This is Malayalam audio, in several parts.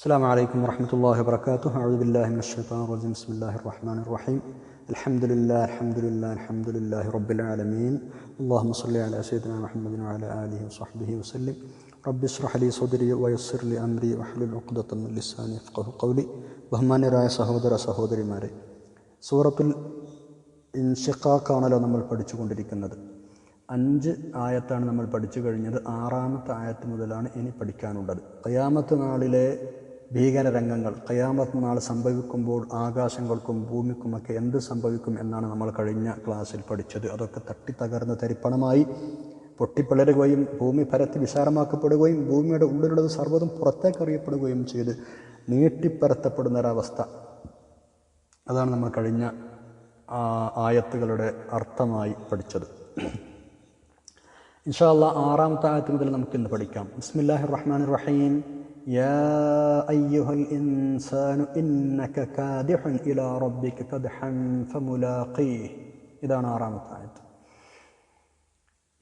السلام عليكم ورحمة الله وبركاته أعوذ بالله من الشيطان الرجيم بسم الله الرحمن الرحيم الحمد لله الحمد لله الحمد لله رب العالمين اللهم صل على سيدنا محمد وعلى آله وصحبه وسلم رب اشرح لي صدري ويسر لي أمري واحلل عقدة من لساني يفقه قولي ബഹുമാന്യരായ സഹോദര സഹോദരിമാരെ സൂറത്തുൽ ഇൻഷിഖാക്കാണല്ലോ നമ്മൾ പഠിച്ചുകൊണ്ടിരിക്കുന്നത് അഞ്ച് ആയത്താണ് നമ്മൾ പഠിച്ചു കഴിഞ്ഞത് ആറാമത്തെ ആയത്ത് മുതലാണ് ഇനി പഠിക്കാനുള്ളത് കയാമത്ത് നാളിലെ ഭീകരരംഗങ്ങൾ കയാമത്ത് നാൾ സംഭവിക്കുമ്പോൾ ആകാശങ്ങൾക്കും ഭൂമിക്കുമൊക്കെ എന്ത് സംഭവിക്കും എന്നാണ് നമ്മൾ കഴിഞ്ഞ ക്ലാസ്സിൽ പഠിച്ചത്. അതൊക്കെ തട്ടിത്തകർന്ന് തരിപ്പണമായി പൊട്ടിപ്പിളരുകയും ഭൂമി പരത്തി വിശാലമാക്കപ്പെടുകയും ഭൂമിയുടെ ഉള്ളിലുള്ളത് സർവതും പുറത്തേക്ക് അറിയപ്പെടുകയും ചെയ്ത് നീട്ടിപ്പരത്തപ്പെടുന്ന ഒരവസ്ഥ അതാണ് നമ്മൾ കഴിഞ്ഞ ആയത്തുകളുടെ അർത്ഥമായി പഠിച്ചത്. ഇൻഷാല്ല ആറാമത്തെ ആയത്ത് മുതൽ നമുക്കിന്ന് പഠിക്കാം. ബിസ്മില്ലാഹിർ റഹ്മാൻ റഹീം. يا أيها الإنسان إنك كادح إلى ربك كدحا فملاقيه ഇതാണ് ആറാമത്തെ ആയത്ത്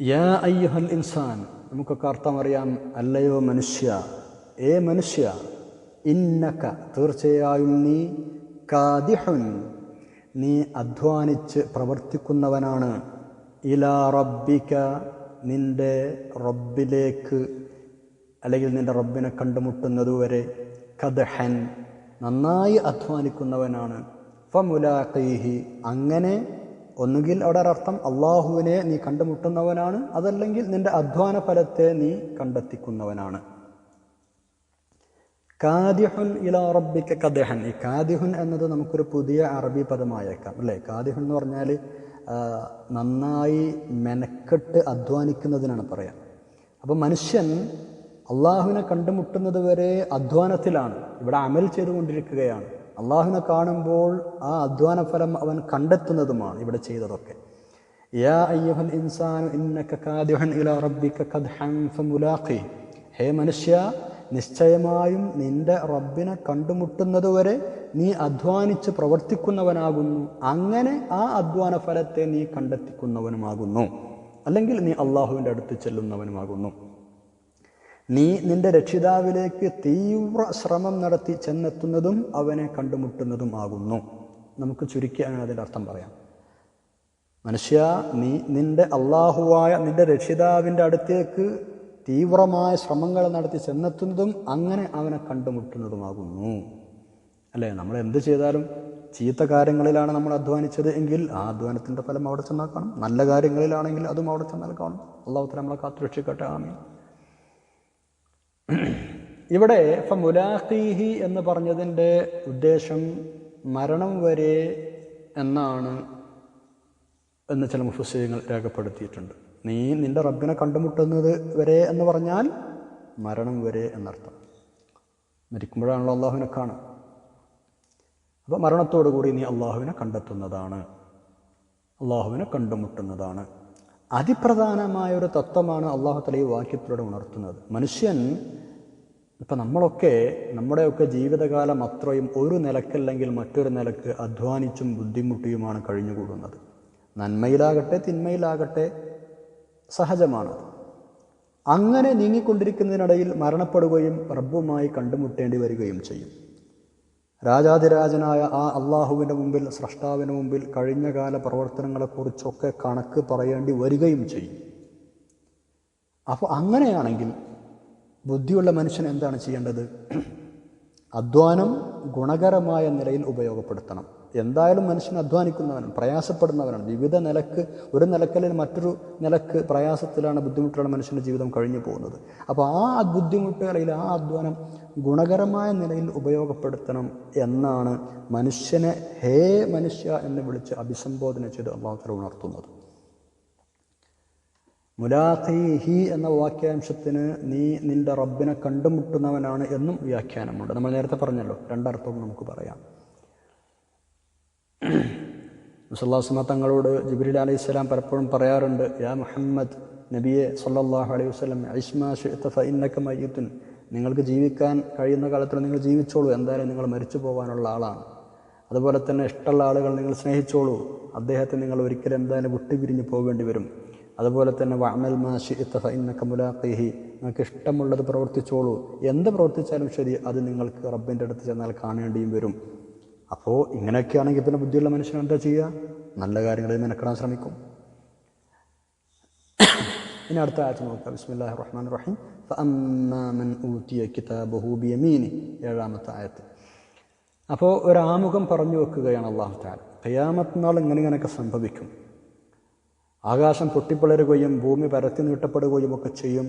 യാ അയ്യുഹൽ ഇൻസാൻ നമുക്കൊക്കെ അർത്ഥം അറിയാം അല്ലയോ മനുഷ്യ ഏ മനുഷ്യ ഇന്നക തീർച്ചയായും നീ കാദിഹുൻ നീ അധ്വാനിച്ച് പ്രവർത്തിക്കുന്നവനാണ് ഇലാ റബ്ബിക നിന്റെ റബ്ബിലേക്ക് അല്ലെങ്കിൽ നിന്റെ റബ്ബിനെ കണ്ടുമുട്ടുന്നതുവരെ കദഹൻ നന്നായി അധ്വാനിക്കുന്നവനാണ്. ഫമുലാഖീഹി അങ്ങനെ ഒന്നുകിൽ അവിടെ ഒരർത്ഥം അള്ളാഹുവിനെ നീ കണ്ടുമുട്ടുന്നവനാണ് അതല്ലെങ്കിൽ നിന്റെ അധ്വാന ഫലത്തെ നീ കണ്ടെത്തിക്കുന്നവനാണ്. കാദിഹുൻ ഇലാ റബ്ബിക്ക കദഹൻ. ഈ കാദിഹുൻ എന്നത് നമുക്കൊരു പുതിയ അറബി പദമായേക്കാം അല്ലേ? കാദിഹുൻ എന്ന് പറഞ്ഞാൽ നന്നായി മെനക്കെട്ട് അധ്വാനിക്കുന്നതിനാണ് പറയാം. അപ്പം മനുഷ്യൻ അള്ളാഹുവിനെ കണ്ടുമുട്ടുന്നത് വരെ അധ്വാനത്തിലാണ്. ഇവിടെ അമൽ ചെയ്തുകൊണ്ടിരിക്കുകയാണ്. അള്ളാഹുവിനെ കാണുമ്പോൾ ആ അധ്വാന ഫലം അവൻ കണ്ടെത്തുന്നതുമാണ് ഇവിടെ ചെയ്തതൊക്കെ. യാ ഇന്നക കാദിഹൻ ഇലാ റബ്ബിക ഫമുലാഖി. ഹേ മനുഷ്യ നിശ്ചയമായും നിന്റെ റബ്ബിനെ കണ്ടുമുട്ടുന്നതുവരെ നീ അധ്വാനിച്ച് പ്രവർത്തിക്കുന്നവനാകുന്നു. അങ്ങനെ ആ അധ്വാന ഫലത്തെ നീ കണ്ടെത്തിക്കുന്നവനുമാകുന്നു. അല്ലെങ്കിൽ നീ അള്ളാഹുവിന്റെ അടുത്ത് ചെല്ലുന്നവനുമാകുന്നു. നീ നിന്റെ രക്ഷിതാവിലേക്ക് തീവ്ര ശ്രമം നടത്തി ചെന്നെത്തുന്നതും അവനെ കണ്ടുമുട്ടുന്നതും ആകുന്നു. നമുക്ക് ചുരുക്കി അങ്ങനെ അതിന്റെ അർത്ഥം പറയാം. മനുഷ്യ നീ നിന്റെ അള്ളാഹുവായ നിന്റെ രക്ഷിതാവിന്റെ അടുത്തേക്ക് തീവ്രമായ ശ്രമങ്ങൾ നടത്തി ചെന്നെത്തുന്നതും അങ്ങനെ അവനെ കണ്ടുമുട്ടുന്നതുമാകുന്നു അല്ലേ? നമ്മൾ എന്ത് ചെയ്താലും ചീത്ത കാര്യങ്ങളിലാണ് നമ്മൾ അധ്വാനിച്ചത് എങ്കിൽ ആ അധ്വാനത്തിന്റെ ഫലം അവിടെ ചെന്നാൽ കാണും. നല്ല കാര്യങ്ങളിലാണെങ്കിൽ അതും അവിടെ ചെന്നാൽ കാണും. അള്ളാഹുത്തിന് നമ്മളെ കാത്തുരക്ഷിക്കട്ടെ. ആമീൻ. ഇവിടെ മുലാഖീഹി എന്ന് പറഞ്ഞതിന്റെ ഉദ്ദേശം മരണം വരെ എന്നാണ് എന്ന് ചില മുഫസ്സീങ്ങൾ രേഖപ്പെടുത്തിയിട്ടുണ്ട്. നീ നിന്റെ റബ്ബിനെ കണ്ടുമുട്ടുന്നത് വരെ എന്ന് പറഞ്ഞാൽ മരണം വരെ എന്നർത്ഥം. മരിക്കുമ്പോഴാണല്ലോ അള്ളാഹുവിനെ കാണുക. അപ്പോൾ മരണത്തോടു കൂടി നീ അള്ളാഹുവിനെ കണ്ടെത്തുന്നതാണ്. അള്ളാഹുവിനെ കണ്ടുമുട്ടുന്നതാണ്. അതിപ്രധാനമായ ഒരു തത്വമാണ് അള്ളാഹു തല ഈ വാക്യത്തിലൂടെ ഉണർത്തുന്നത്. മനുഷ്യൻ ഇപ്പം നമ്മളൊക്കെ നമ്മുടെയൊക്കെ ജീവിതകാലം അത്രയും ഒരു നിലക്കല്ലെങ്കിൽ മറ്റൊരു നിലയ്ക്ക് അധ്വാനിച്ചും ബുദ്ധിമുട്ടിയുമാണ് കഴിഞ്ഞുകൂടുന്നത്. നന്മയിലാകട്ടെ തിന്മയിലാകട്ടെ സഹജമാണ് അങ്ങനെ നീങ്ങിക്കൊണ്ടിരിക്കുന്നതിനിടയിൽ മരണപ്പെടുകയും റബ്ബുമായി കണ്ടുമുട്ടേണ്ടി വരികയും ചെയ്യും. രാജാതിരാജനായ ആ അള്ളാഹുവിന്റെ മുമ്പിൽ സ്രഷ്ടാവിന് മുമ്പിൽ കഴിഞ്ഞ കാല പ്രവർത്തനങ്ങളെക്കുറിച്ചൊക്കെ കണക്ക് പറയേണ്ടി വരികയും ചെയ്യും. അപ്പോൾ അങ്ങനെയാണെങ്കിൽ ബുദ്ധിയുള്ള മനുഷ്യൻ എന്താണ് ചെയ്യേണ്ടത്? അധ്വാനം ഗുണകരമായ നിലയിൽ ഉപയോഗപ്പെടുത്തണം. എന്തായാലും മനുഷ്യൻ അധ്വാനിക്കുന്നവനാണ് പ്രയാസപ്പെടുന്നവനാണ്. വിവിധ നിലയ്ക്ക് ഒരു നിലക്കലിൽ മറ്റൊരു നിലയ്ക്ക് പ്രയാസത്തിലാണ് ബുദ്ധിമുട്ടുള്ള മനുഷ്യന്റെ ജീവിതം കഴിഞ്ഞു പോകുന്നത്. അപ്പോൾ ആ ബുദ്ധിമുട്ടുകളിൽ ആ അധ്വാനം ഗുണകരമായ നിലയിൽ ഉപയോഗപ്പെടുത്തണം എന്നാണ് മനുഷ്യനെ ഹേ മനുഷ്യ എന്ന് വിളിച്ച് അഭിസംബോധന ചെയ്ത് അള്ളാഹുത്തല ഉണർത്തുന്നത്. മുലാഖീഹി എന്ന വാക്യാംശത്തിന് നീ നിന്റെ റബ്ബിനെ കണ്ടുമുട്ടുന്നവനാണ് എന്നും വ്യാഖ്യാനമുണ്ട്. നമ്മൾ നേരത്തെ പറഞ്ഞല്ലോ രണ്ടർത്ഥവും നമുക്ക് പറയാം. മുസല്ലാസ്മ തങ്ങളോട് ജിബ്രീൽ അലൈഹി സ്വലാം പലപ്പോഴും പറയാറുണ്ട് യാ മുഹമ്മദ് നബിയെ സല്ലാഹു അലൈഹി വസ്ലം ഐസ്മാ മയ്യിത്തുൻ. നിങ്ങൾക്ക് ജീവിക്കാൻ കഴിയുന്ന കാലത്തിൽ നിങ്ങൾ ജീവിച്ചോളൂ. എന്തായാലും നിങ്ങൾ മരിച്ചു പോകാനുള്ള ആളാണ്. അതുപോലെ തന്നെ ഇഷ്ടമുള്ള ആളുകൾ നിങ്ങൾ സ്നേഹിച്ചോളൂ. അദ്ദേഹത്തെ നിങ്ങൾ ഒരിക്കലും എന്തായാലും വിട്ടുപിരിഞ്ഞ് പോകേണ്ടി വരും. അതുപോലെ തന്നെ വഅമൽ മാഷി ഇത്തഫ ഇന്നക്ക മുലാഖിഹി. നിങ്ങൾക്ക് ഇഷ്ടമുള്ളത് പ്രവർത്തിച്ചോളൂ. എന്ത് പ്രവർത്തിച്ചാലും ശരി അത് നിങ്ങൾക്ക് റബ്ബിന്റെ അടുത്ത് ചെന്നാൽ കാണേണ്ടിയും വരും. അപ്പോൾ ഇങ്ങനെയൊക്കെയാണെങ്കിൽ പിന്നെ ബുദ്ധിയുള്ള മനുഷ്യൻ എന്താ ചെയ്യുക? നല്ല കാര്യങ്ങളിൽ മെനക്കെടാൻ ശ്രമിക്കും. ഇനി അടുത്ത ആഴ്ച നോക്കാം. ബിസ്മില്ലാഹി റഹ്മാൻ റഹീം ഫഅമ്മാമൻ ഊതിയ കിതാബഹു ബിയമീനി. ഏഴാമത്തെ ആയത്ത്. അപ്പോൾ ഒരാമുഖം പറഞ്ഞു വെക്കുകയാണ് അള്ളാഹു താല ഖിയാമത്ത് നാൾ ഇങ്ങനെ ഇങ്ങനെയൊക്കെ സംഭവിക്കും. ആകാശം പൊട്ടിപ്പിളരുകയും ഭൂമി പരത്തി നീട്ടപ്പെടുകയും ഒക്കെ ചെയ്യും.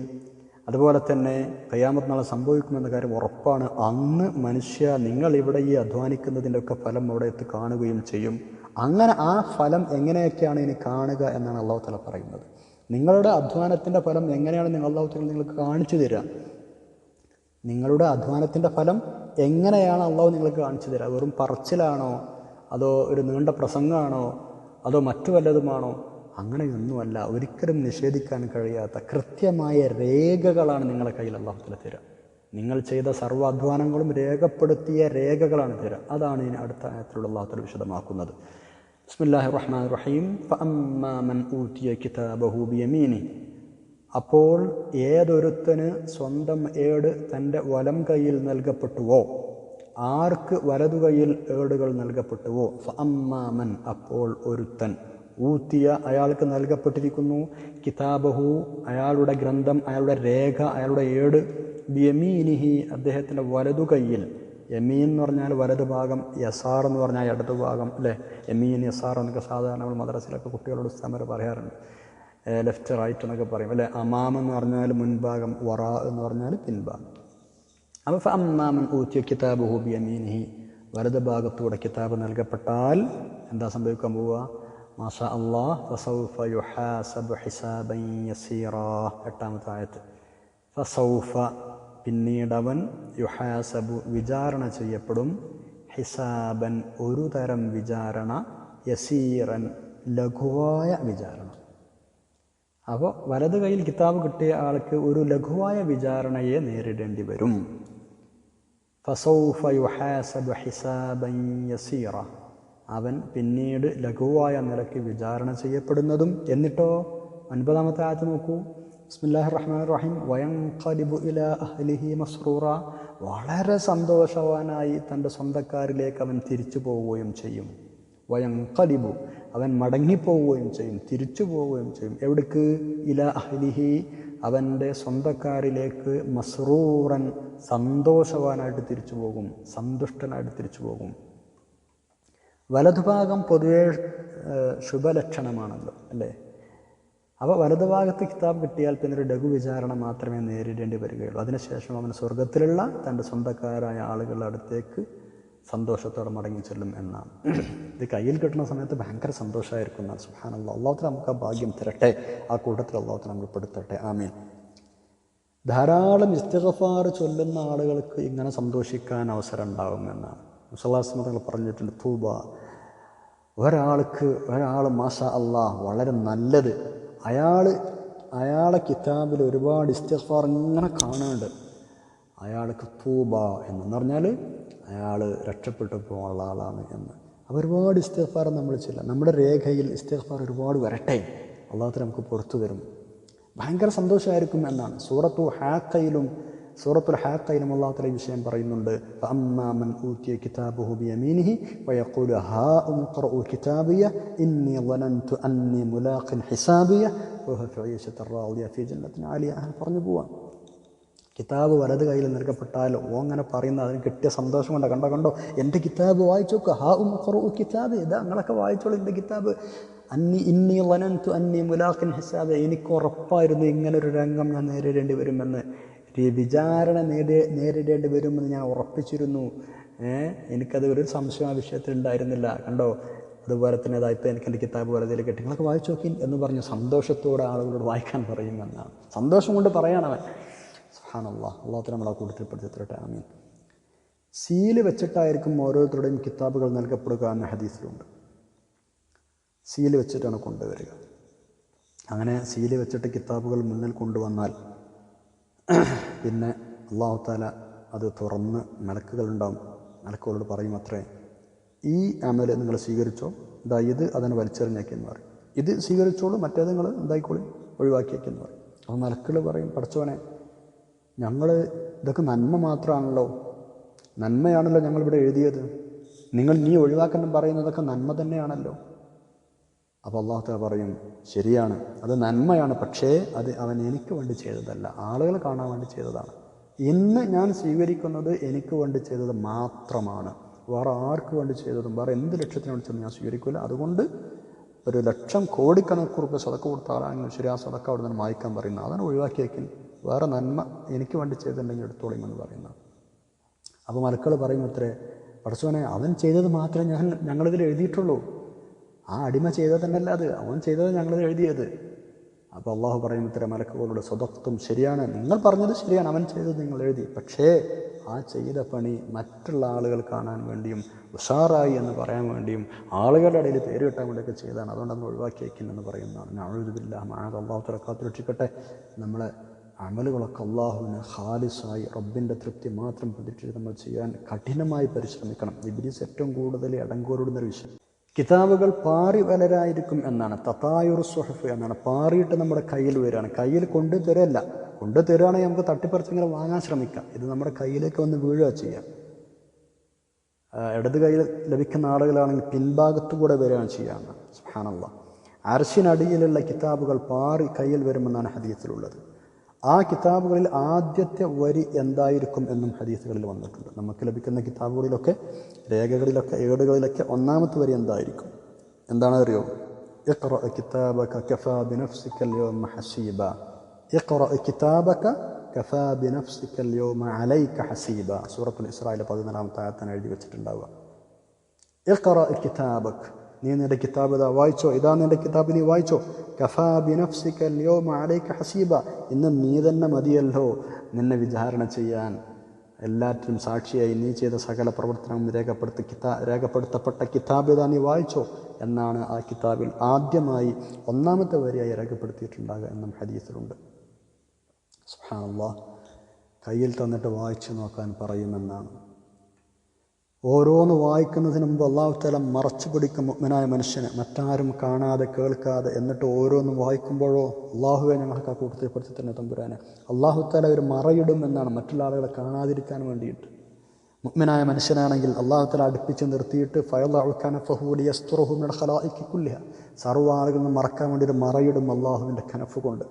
അതുപോലെ തന്നെ കയ്യാമത്ത് നാളെ സംഭവിക്കുമെന്ന കാര്യം ഉറപ്പാണ്. അന്ന് മനുഷ്യ നിങ്ങൾ ഇവിടെ ഈ അധ്വാനിക്കുന്നതിന്റെ ഒക്കെ ഫലം അവിടെ എത്തി കാണുകയും ചെയ്യും. അങ്ങനെ ആ ഫലം എങ്ങനെയൊക്കെയാണ് ഇനി കാണുക എന്നാണ് അള്ളാഹു തല പറയുന്നത്. നിങ്ങളുടെ അധ്വാനത്തിന്റെ ഫലം എങ്ങനെയാണ് നിങ്ങൾ അള്ളാഹു തല നിങ്ങൾക്ക് കാണിച്ചു തരിക? നിങ്ങളുടെ അധ്വാനത്തിന്റെ ഫലം എങ്ങനെയാണ് അള്ളാഹു നിങ്ങൾക്ക് കാണിച്ചു തരിക? വെറും പറച്ചിലാണോ? അതോ ഒരു നീണ്ട പ്രസംഗമാണോ? അതോ മറ്റു വല്ലതുമാണോ? അങ്ങനെയൊന്നുമല്ല. ഒരിക്കലും നിഷേധിക്കാൻ കഴിയാത്ത കൃത്യമായ രേഖകളാണ് നിങ്ങളെ കയ്യിൽ അള്ളാഹുത്തല തരിക നിങ്ങൾ ചെയ്ത സർവാധ്വാനങ്ങളും രേഖപ്പെടുത്തിയ രേഖകളാണ് തരിക അതാണ് ഇനി അടുത്ത ആയത്തിലുള്ള അള്ളാഹുത്തല വിശദമാക്കുന്നത്. ബിസ്മില്ലാഹി റഹ്മാൻ റഹീം ഫഅമ്മാമൻ കിതാബഹു അപ്പോൾ ഏതൊരുത്തന് സ്വന്തം ഏട് തന്റെ വലം കയ്യിൽ നൽകപ്പെട്ടുവോ ആർക്ക് വലതു കയ്യിൽ ഏടുകൾ നൽകപ്പെട്ടുവോ ഫഅമ്മാമൻ അപ്പോൾ ഒരുത്തൻ. ഊത്തിയ അയാൾക്ക് നൽകപ്പെട്ടിരിക്കുന്നു. കിതാബഹു അയാളുടെ ഗ്രന്ഥം അയാളുടെ രേഖ അയാളുടെ ഏട്. ബിയമീനിഹി അദ്ദേഹത്തിന്റെ വലതു കയ്യിൽ. യമീൻ എന്ന് പറഞ്ഞാൽ വലതു ഭാഗം യസാർ എന്ന് പറഞ്ഞാൽ ഇടതു ഭാഗം അല്ലേ? യമീൻ യസാർ എന്നൊക്കെ സാധാരണ നമ്മൾ മദ്രസയിലൊക്കെ കുട്ടികളോട് ഉസ്താമർ പറയാറുണ്ട്. ലെഫ്റ്റ് റൈറ്റ് എന്നൊക്കെ പറയും അല്ലേ? അമാം എന്ന് പറഞ്ഞാൽ മുൻഭാഗം വറ എന്ന് പറഞ്ഞാൽ പിൻഭാഗം. അപ്പോൾ അമ്മാമൻ ഊത്തിയ കിതാബ് ഹൂബി അമീനിഹി വലത് ഭാഗത്തൂടെ കിതാബ് നൽകപ്പെട്ടാൽ എന്താ സംഭവിക്കാൻ പോവുക? ഫസൗഫ ഹിസാബൻ യസീറ. എട്ടാമത്തെ ആയത്ത് ഫസൗഫ പിന്നീടവൻ യുഹാസബു വിചാരണ ചെയ്യപ്പെടും. ഹിസാബൻ ഒരു തരം വിചാരണ യസീറൻ ലഘുവായ വിചാരണ. അപ്പോൾ വലത് കയ്യിൽ കിതാബ് കിട്ടിയ ആൾക്ക് ഒരു ലഘുവായ വിചാരണയെ നേരിടേണ്ടി വരും. ഫസൗഫ യുഹാസബു ഹിസാബൻ യസീറ. അവൻ പിന്നീട് ലഘുവായ നിലയ്ക്ക് വിചാരണ ചെയ്യപ്പെടുന്നതും എന്നിട്ടോ? ഒൻപതാമത്തെ ആയത്ത് നോക്കൂ. ബിസ്മില്ലാഹി റഹ്മാൻ റഹീം വയം ഖലിബു ഇല അഹ്ലിഹി മസ്റൂറ. വളരെ സന്തോഷവാനായി തന്റെ സ്വന്തക്കാരിലേക്ക് അവൻ തിരിച്ചു പോവുകയും ചെയ്യും. വയം ഖലിബു അവൻ മടങ്ങിപ്പോവുകയും ചെയ്യും. തിരിച്ചു പോവുകയും ചെയ്യും. എവിടേക്ക്? ഇല അഹ്ലിഹി. അവന്റെ സ്വന്തക്കാരിലേക്ക് മസ്റൂറൻ സന്തോഷവാനായിട്ട് തിരിച്ചു പോകും. സന്തുഷ്ടനായിട്ട് തിരിച്ചു പോകും. വലതുഭാഗം പൊതുവേ ശുഭലക്ഷണമാണല്ലോ അല്ലേ? അപ്പോൾ വലതുഭാഗത്ത് കിതാബ് കിട്ടിയാൽ പിന്നെ ഒരു ലഘു വിചാരണ മാത്രമേ നേരിടേണ്ടി വരികയുള്ളൂ. അതിനുശേഷം അവൻ സ്വർഗത്തിലുള്ള തന്റെ സ്വന്തക്കാരായ ആളുകളുടെ അടുത്തേക്ക് സന്തോഷത്തോടെ മടങ്ങി ചെല്ലും എന്നാണ്. ഇത് കയ്യിൽ കിട്ടുന്ന സമയത്ത് ഭയങ്കര സന്തോഷമായിരിക്കും എന്നാണ്. സുഹാന അള്ളാഹത്തിന് നമുക്ക് ആ ഭാഗ്യം തരട്ടെ. ആ കൂട്ടത്തിൽ അള്ളാഹത്തിന് നമ്മൾ പെടുത്തട്ടെ ആമീൻ. ധാരാളം ഇസ്തിഗഫാർ ചൊല്ലുന്ന ആളുകൾക്ക് ഇങ്ങനെ സന്തോഷിക്കാൻ അവസരം ഉണ്ടാകുമെന്നാണ് മുസലാസ്മതകൾ പറഞ്ഞിട്ടുണ്ട് തൂബ. ഒരാൾക്ക് ഒരാൾ മാഷ അള്ളാഹ് വളരെ നല്ലത്. അയാൾ അയാളെ കിതാബിൽ ഒരുപാട് ഇസ്തിഗ്ഫാർ ഇങ്ങനെ കാണാണ്ട് അയാൾക്ക് തൂബ എന്ന് പറഞ്ഞാൽ അയാൾ രക്ഷപ്പെട്ടു പോകാനുള്ള ആളാണ് എന്ന്. അപ്പോൾ ഒരുപാട് ഇസ്തിഗ്ഫാർ നമ്മൾ ചെല്ലാം നമ്മുടെ രേഖയിൽ ഇസ്തിഗ്ഫാർ ഒരുപാട് വരട്ടെ. അള്ളാഹത്തിന് നമുക്ക് പുറത്തു തരും. ഭയങ്കര സന്തോഷമായിരിക്കും എന്നാണ്. സൂറത്തു ഹാക്കയിലും സൂറത്തുൽ ഹാക്കയിലും അള്ളാഹു തല വിഷയം പറയുന്നുണ്ട്. ഖറഉ കിതാബിയ ഇന്നി അന്നി മുലാഖിൻ ഹിസാബിയ റാദിയ പറഞ്ഞു പോവാം. കിതാബ് വലത് കയ്യിൽ നൽകപ്പെട്ടാൽ ഓ അങ്ങനെ പറയുന്ന അതിന് കിട്ടിയ സന്തോഷം കൊണ്ട്. കണ്ടോ കണ്ടോ? എന്റെ കിതാബ് വായിച്ചു നോക്കുക ഹാ ഉം ഖറഉ കിതാബ്. ഇതാ നിങ്ങളൊക്കെ വായിച്ചോളൂ എന്റെ കിതാബ്. അന്നി ഇന്നി ലനന്തു അന്നി മുലാഖിൻ ഹിസാബ് എനിക്ക് ഉറപ്പായിരുന്നു ഇങ്ങനൊരു രംഗം ഞാൻ നേരിടേണ്ടി വരുമെന്ന്. വിചാരണ നേടി നേരിടേണ്ടി വരുമെന്ന് ഞാൻ ഉറപ്പിച്ചിരുന്നു. എനിക്കത് ഒരു സംശയം ആ വിഷയത്തിൽ ഉണ്ടായിരുന്നില്ല. കണ്ടോ? അതുപോലെ തന്നെ ഇതായപ്പോൾ എനിക്ക് എന്റെ കിതാബ് വലതിൽ കിട്ടി. നിങ്ങളൊക്കെ വായിച്ചു നോക്കി എന്ന് പറഞ്ഞു സന്തോഷത്തോടെ ആളുകളോട് വായിക്കാൻ പറയുമെന്നാണ് സന്തോഷം കൊണ്ട് പറയണവൻ സുഹാനല്ലാ അള്ളാഹത്തിന് നമ്മളെ കൂട്ടത്തിൽ തരട്ടെ ആമീൻ. സീൽ വെച്ചിട്ടായിരിക്കും ഓരോരുത്തരുടെയും കിതാബുകൾ നൽകപ്പെടുക എന്ന ഹദീസിലുണ്ട്. സീൽ വെച്ചിട്ടാണ് കൊണ്ടുവരിക. അങ്ങനെ സീൽ വെച്ചിട്ട് കിതാബുകൾ മുന്നിൽ കൊണ്ടുവന്നാൽ പിന്നെ അള്ളാഹു താല അത് തുറന്ന് മലക്കുകളുണ്ടാവും. മലക്കുകളോട് പറയും അത്രേ ഈ അമൽ നിങ്ങൾ സ്വീകരിച്ചോ? ഇതാ ഇത് അതിനെ വലിച്ചെറിഞ്ഞേക്കെന്ന് പറയും. ഇത് സ്വീകരിച്ചോളൂ മറ്റേത് നിങ്ങൾ എന്തായിക്കോളി? ഒഴിവാക്കിയേക്കെന്ന് പറയും. അപ്പോൾ മലക്കുകൾ പറയും പഠിച്ചവനെ ഞങ്ങൾ ഇതൊക്കെ നന്മ മാത്രമാണല്ലോ. നന്മയാണല്ലോ ഞങ്ങളിവിടെ എഴുതിയത്. നിങ്ങൾ നീ ഒഴിവാക്കണം പറയുന്നതൊക്കെ നന്മ തന്നെയാണല്ലോ. അപ്പോൾ അള്ളാഹു താല പറയും ശരിയാണ്. അത് നന്മയാണ്. പക്ഷേ അത് അവൻ എനിക്ക് വേണ്ടി ചെയ്തതല്ല. ആളുകൾ കാണാൻ വേണ്ടി ചെയ്തതാണ്. ഇന്ന് ഞാൻ സ്വീകരിക്കുന്നത് എനിക്ക് വേണ്ടി ചെയ്തത് മാത്രമാണ്. വേറെ ആർക്ക് വേണ്ടി ചെയ്തതും വേറെ എന്ത് ലക്ഷ്യത്തിന് വേണ്ടി ഞാൻ സ്വീകരിക്കില്ല അതുകൊണ്ട് ഒരു ലക്ഷം കോടിക്കണക്കിന് റുപ്യ സതക്ക കൊടുത്താലാണെങ്കിലും ശരി ആ സതക്ക അവിടെ നിന്ന് വായിക്കാൻ പറയുന്നത് അതാണ് ഒഴിവാക്കിയേക്കും വേറെ നന്മ എനിക്ക് വേണ്ടി ചെയ്തിട്ടുണ്ടെങ്കിൽ എടുത്തോളിയും എന്ന് പറയുന്നത്. അപ്പോൾ മലക്കൾ പറയും അത്രേ പടച്ചോനെ അവൻ ചെയ്തത് മാത്രമേ ഞാൻ ഞങ്ങളിതിൽ എഴുതിയിട്ടുള്ളൂ. ആ അടിമ ചെയ്തത് തന്നെയല്ല അത്. അവൻ ചെയ്തത് ഞങ്ങൾ എഴുതിയത്. അപ്പോൾ അള്ളാഹു പറയും ഇത്തരം മലക്കുകളോട് സ്വതത്വം ശരിയാണ്. നിങ്ങൾ പറഞ്ഞത് ശരിയാണ്. അവൻ ചെയ്തത് നിങ്ങൾ എഴുതി. പക്ഷേ ആ ചെയ്ത പണി മറ്റുള്ള ആളുകൾ കാണാൻ വേണ്ടിയും ഉഷാറായി എന്ന് പറയാൻ വേണ്ടിയും ആളുകളുടെ ഇടയിൽ പേര് കിട്ടാൻ വേണ്ടിയൊക്കെ ചെയ്താണ്. അതുകൊണ്ട് ഒഴിവാക്കി ഒഴിവാക്കിയേക്കില്ലെന്ന് പറയുന്നതാണ്. ഞാനൊരിതില്ല മഴ അള്ളാഹു തുറക്കാത്ത രക്ഷിക്കട്ടെ നമ്മളെ അമലുകളൊക്കെ അള്ളാഹുവിന് ഹാലിസായി റബ്ബിന്റെ തൃപ്തി മാത്രം പ്രതീക്ഷിച്ച് നമ്മൾ ചെയ്യാൻ കഠിനമായി പരിശ്രമിക്കണം. ഇബിലിസ് ഏറ്റവും കൂടുതൽ അടങ്കോരിടുന്നൊരു വിഷയം. കിതാബുകൾ പാറി വലരായിരിക്കും എന്നാണ്. തത്തായുർ സുഹഫ് എന്നാണ്. പാറിയിട്ട് നമ്മുടെ കയ്യിൽ വരികയാണ്. കയ്യിൽ കൊണ്ടു തരല്ല. കൊണ്ടു തരുകയാണെങ്കിൽ നമുക്ക് തട്ടിപ്പറിച്ചിങ്ങനെ വാങ്ങാൻ ശ്രമിക്കാം. ഇത് നമ്മുടെ കയ്യിലേക്ക് വന്ന് വീഴുക ചെയ്യാം. ഇടത് കയ്യിൽ ലഭിക്കുന്ന ആളുകളാണെങ്കിൽ പിൻഭാഗത്തു കൂടെ വരികയാണ് ചെയ്യാമെന്ന് സുഹാനല്ല അരശിനടിയിലുള്ള കിതാബുകൾ പാറി കയ്യിൽ വരുമെന്നാണ് ഹദീസിലുള്ളത്. ആ കിതാബുകളിൽ ആദ്യത്തെ വരി എന്തായിരിക്കും എന്നും ഹദീസുകളിൽ വന്നിട്ടുണ്ട് നമുക്ക് ലഭിക്കുന്ന കിതാബുകളിലൊക്കെ രേഖകളിലൊക്കെ ഏടുകളിലൊക്കെ ഒന്നാമത്തെ വരി എന്തായിരിക്കും എന്താണ് അറിയോ ഇഖ്റ കിതാബക കഫാ ബിനഫ്സിക اليوم ഹസീബ ഇഖ്റ കിതാബക കഫാ ബിനഫ്സിക اليوم അലൈക ഹസീബ സൂറത്തുൽ ഇസ്രായിലെ പതിനാലാമത്തെ ആയത്താണ് എഴുതി വെച്ചിട്ടുണ്ടാവുക ഇഖ്റ കിതാബക് നീ നിന്റെ കിതാബ് ഇതാ വായിച്ചോ ഇതാ നിന്റെ കിതാബ് നീ വായിച്ചോ. കഫാ ബിനഫ്സിക്കല്ലയോ മാലയ്ക്ക് ഹസീബ. ഇന്ന് നീ തന്നെ മതിയല്ലോ നിന്നെ വിചാരണ ചെയ്യാൻ. എല്ലാറ്റിനും സാക്ഷിയായി നീ ചെയ്ത സകല പ്രവർത്തനവും രേഖപ്പെടുത്തി കിതാ രേഖപ്പെടുത്തപ്പെട്ട കിതാബ് ഇതാ നീ വായിച്ചോ എന്നാണ് ആ കിതാബിൽ ആദ്യമായി ഒന്നാമത്തെ വരിയായി രേഖപ്പെടുത്തിയിട്ടുണ്ടാകുക എന്നും ഹദീസിലുണ്ട്. സുഹാനുള്ള കയ്യിൽ തന്നിട്ട് വായിച്ചു നോക്കാൻ പറയുമെന്നാണ്. ഓരോന്ന് വായിക്കുന്നതിന് മുമ്പ് അള്ളാഹു തല മറച്ചു പിടിക്കും മുഗ്മനായ മനുഷ്യനെ. മറ്റാരും കാണാതെ കേൾക്കാതെ എന്നിട്ട് ഓരോന്നും വായിക്കുമ്പോഴോ അള്ളാഹുവെ ഞങ്ങൾക്ക് ആ കൂട്ടത്തിൽ കൂട്ടത്തിൽപ്പെടുത്തി തന്നെ തമ്പുരാനെ. അള്ളാഹു തല ഒരു മറയിടും എന്നാണ് മറ്റുള്ള ആളുകളെ കാണാതിരിക്കാൻ വേണ്ടിയിട്ട്. മുഗ്മനായ മനുഷ്യനാണെങ്കിൽ അള്ളാഹു തല അടുപ്പിച്ച് നിർത്തിയിട്ട് ഫയലാഖാനഫഹൂലിയസ്തുറഹുമിടഹലായിക്കുല്യ സർവ ആളുകൾ മറക്കാൻ വേണ്ടി ഒരു മറയിടും അള്ളാഹുവിന്റെ കനഫ് കൊണ്ട്.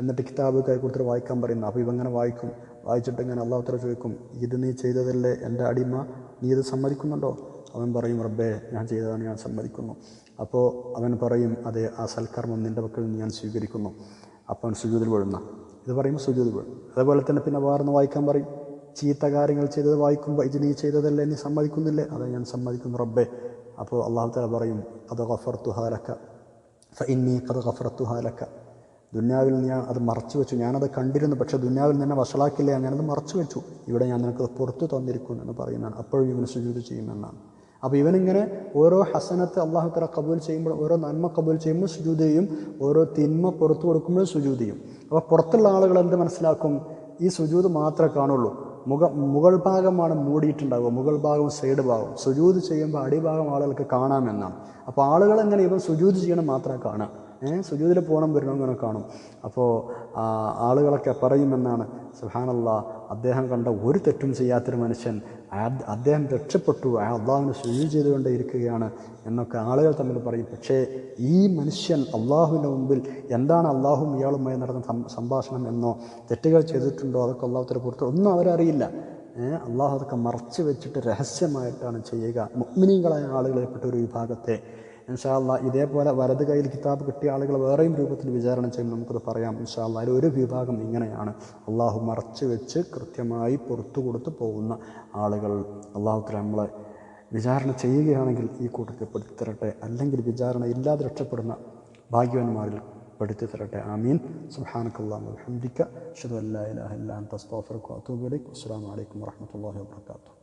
എന്നിട്ട് കിതാബ് കൈ കൊടുത്തിട്ട് വായിക്കാൻ പറയുന്നു അപ്പോൾ ഇവങ്ങനെ വായിക്കും. വായിച്ചിട്ട് ഇങ്ങനെ അള്ളാഹു തല ചോദിക്കും ഇത് നീ ചെയ്തതല്ലേ എന്റെ അടിമ? നീ ഇത് സമ്മതിക്കുന്നുണ്ടോ? അവൻ പറയും റബ്ബേ ഞാൻ ചെയ്തതാണ് ഞാൻ സമ്മതിക്കുന്നു. അപ്പോൾ അവൻ പറയും അതെ ആ സൽക്കർമ്മം നിന്റെ പക്കൽ നിന്ന് ഞാൻ സ്വീകരിക്കുന്നു. അപ്പോൾ അവൻ സുജൂതിൽ വീഴുന്ന. ഇത് പറയുമ്പോൾ സുജൂതിൽ വീഴും. അതേപോലെ തന്നെ പിന്നെ വേറൊന്ന് വായിക്കാൻ പറയും. ചീത്ത കാര്യങ്ങൾ ചെയ്തത് വായിക്കുമ്പോൾ ഇത് നീ ചെയ്തതല്ലേ എന്നെ സമ്മതിക്കുന്നില്ലേ? അതെ ഞാൻ സമ്മതിക്കുന്നു റബ്ബേ. അപ്പോൾ അള്ളാഹു തല പറയും അത് ഗഫർത്തുഹാലക്ക ഫഇന്നി കത് തുഹാലക്ക ദുന്യാവിൽ ഞാൻ അത് മറച്ചു വെച്ചു. ഞാനത് കണ്ടിരുന്നു പക്ഷേ ദുന്യാവിൽ തന്നെ വഷളാക്കില്ല? ഞാനത് മറച്ചു വെച്ചു. ഇവിടെ ഞാൻ നിനക്ക് പുറത്തു തന്നിരിക്കുന്നു എന്ന് പറയുന്നതാണ്. അപ്പോഴും ഇവന് സുജൂത് ചെയ്യുമെന്നാണ്. അപ്പോൾ ഇവനിങ്ങനെ ഓരോ ഹസനത്ത് അള്ളാഹു തല കബൂൽ ചെയ്യുമ്പോൾ ഓരോ നന്മ കബൂൽ ചെയ്യുമ്പോൾ സുജൂത് ചെയ്യും. ഓരോ തിന്മ പുറത്തു കൊടുക്കുമ്പോൾ ചെയ്യും. അപ്പോൾ പുറത്തുള്ള ആളുകൾ എന്ത് മനസ്സിലാക്കും? ഈ സുജൂത് മാത്രമേ കാണുള്ളൂ. മുഖ മുകൾ ഭാഗമാണ് മൂടിയിട്ടുണ്ടാവുക. മുകൾ ഭാഗവും സൈഡ് ഭാഗവും. സുജൂത് ചെയ്യുമ്പോൾ അടിഭാഗം ആളുകൾക്ക് കാണാമെന്നാണ്. അപ്പോൾ ആളുകൾ എങ്ങനെ ഇവൻ സുജൂത് ചെയ്യണം മാത്രമേ കാണാം സുജൂതിൽ പോകണം വരണം ഇങ്ങനെ കാണും. അപ്പോൾ ആളുകളൊക്കെ പറയുമെന്നാണ്. സുഹാനല്ല അദ്ദേഹം കണ്ട ഒരു തെറ്റും ചെയ്യാത്തൊരു മനുഷ്യൻ അദ്ദേഹം രക്ഷപ്പെട്ടു അള്ളാഹുവിനെ സുജൂത് ചെയ്തുകൊണ്ടേ ഇരിക്കുകയാണ് എന്നൊക്കെ ആളുകൾ തമ്മിൽ പറയും. പക്ഷേ ഈ മനുഷ്യൻ അള്ളാഹുവിന്റെ മുമ്പിൽ എന്താണ് അള്ളാഹും ഇയാളുമായി നടന്ന സംഭാഷണം എന്നോ തെറ്റുകൾ ചെയ്തിട്ടുണ്ടോ അതൊക്കെ അള്ളാഹുത്തിന്റെ പുറത്ത് ഒന്നും അവരറിയില്ല. അള്ളാഹു അതൊക്കെ മറച്ചു വെച്ചിട്ട് രഹസ്യമായിട്ടാണ് ചെയ്യുക. മുഗ്മിനികളായ ആളുകളെപ്പെട്ട ഒരു വിഭാഗത്തെ. ഇൻഷാല്ല ഇതേപോലെ വലത് കയ്യിൽ കിതാബ് കിട്ടിയ ആളുകൾ വേറെയും രൂപത്തിൽ വിചാരണ ചെയ്യും നമുക്കത് പറയാം. ഇൻഷാല്ല അതിൽ ഒരു വിഭാഗം ഇങ്ങനെയാണ്. അള്ളാഹു മറച്ചു വെച്ച് കൃത്യമായി പുറത്തു കൊടുത്ത് പോകുന്ന ആളുകൾ. അള്ളാഹുത്തിൽ നമ്മളെ വിചാരണ ചെയ്യുകയാണെങ്കിൽ ഈ കൂട്ടത്തിൽ പെടുത്തി തരട്ടെ അല്ലെങ്കിൽ വിചാരണ ഇല്ലാതെ രക്ഷപ്പെടുന്ന ഭാഗ്യവാന്മാരിൽ പെടുത്തി തരട്ടെ ആമീൻ സുഹാനക്കല്ലാഹു അൽഹംദിക്ക അഷ്ഹദു അല്ലാ ഇലാഹ ഇല്ലാ അൻത. അസ്തഗ്ഫിറുക അസ്സാം അലൈക്കും വറഹ്മത്തുള്ളാഹി വബറകാതുഹു